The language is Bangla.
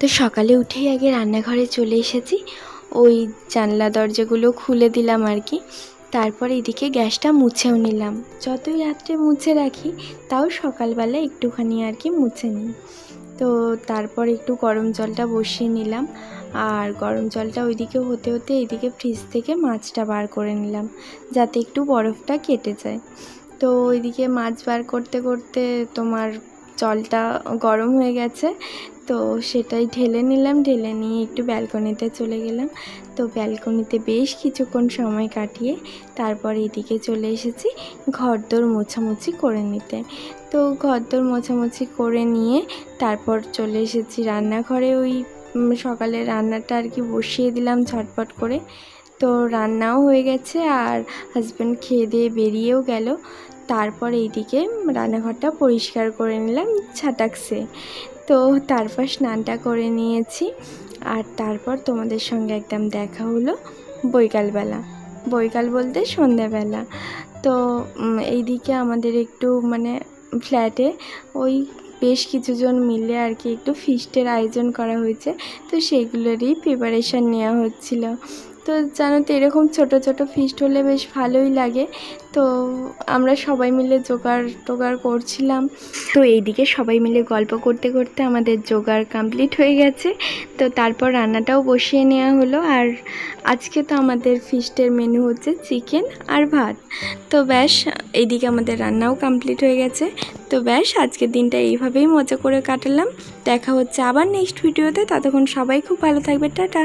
তো সকালে উঠেই আগে রান্নাঘরে চলে এসেছি। ওই জানলা দরজাগুলো খুলে দিলাম আর কি। তারপর এদিকে গ্যাসটা মুছেও নিলাম। যতই রাত্রে মুছে রাখি, তাও সকালবেলা একটুখানি আর কি মুছে নিই। তো তারপর একটু গরম জলটা বসিয়ে নিলাম। আর গরম জলটা ওইদিকে হতে হতে এইদিকে ফ্রিজ থেকে মাছটা বার করে নিলাম, যাতে একটু বরফটা কেটে যায়। তো ওইদিকে মাছ বার করতে করতে তোমার জলটা গরম হয়ে গেছে। তো সেটাই ঢেলে নিলাম, ঢেলে নিয়ে একটু ব্যালকনিতে চলে গেলাম। তো ব্যালকনিতে বেশ কিছুক্ষণ সময় কাটিয়ে তারপর এদিকে চলে এসেছি ঘরদোর মোছামুছি করে নিতে। তো ঘরদোর মোছামুছি করে নিয়ে তারপর চলে এসেছি রান্নাঘরে। ওই সকালে রান্নাটা আর কি বসিয়ে দিলাম ঝটপট করে। তো রান্নাও হয়ে গেছে আর হাজব্যান্ড খেয়ে দিয়ে বেরিয়েও গেল। তারপর এইদিকে রান্নাঘরটা পরিষ্কার করে নিলাম ছাটাকসে তো তারপর স্নানটা করে নিয়েছি আর তারপর তোমাদের সঙ্গে একদম দেখা হলো বৈকালবেলা। বৈকাল বলতে সন্ধ্যাবেলা। তো এইদিকে আমাদের একটু মানে ফ্ল্যাটে ওই বেশ কিছুজন মিলে আর কি একটু ফিস্টের আয়োজন করা হয়েছে। তো সেগুলোরই প্রিপারেশান নেওয়া হচ্ছিল। তো জানো তো, এরকম ছোট ছোট ফিস্ট হলে বেশ ভালোই লাগে। তো আমরা সবাই মিলে জোগাড় টোগাড় করছিলাম। তো এইদিকে সবাই মিলে গল্প করতে করতে আমাদের জোগাড় কমপ্লিট হয়ে গেছে। তো তারপর রান্নাটাও বসিয়ে নেওয়া হলো। আর আজকে তো আমাদের ফিস্টের মেনু হচ্ছে চিকেন আর ভাত। তো ব্যাস, এইদিকে আমাদের রান্নাও কমপ্লিট হয়ে গেছে। তো ব্যাস, আজকের দিনটা এইভাবেই মজা করে কাটালাম। দেখা হচ্ছে আবার নেক্সট ভিডিওতে ততক্ষণ সবাই খুব ভালো থাকবে। টাটা।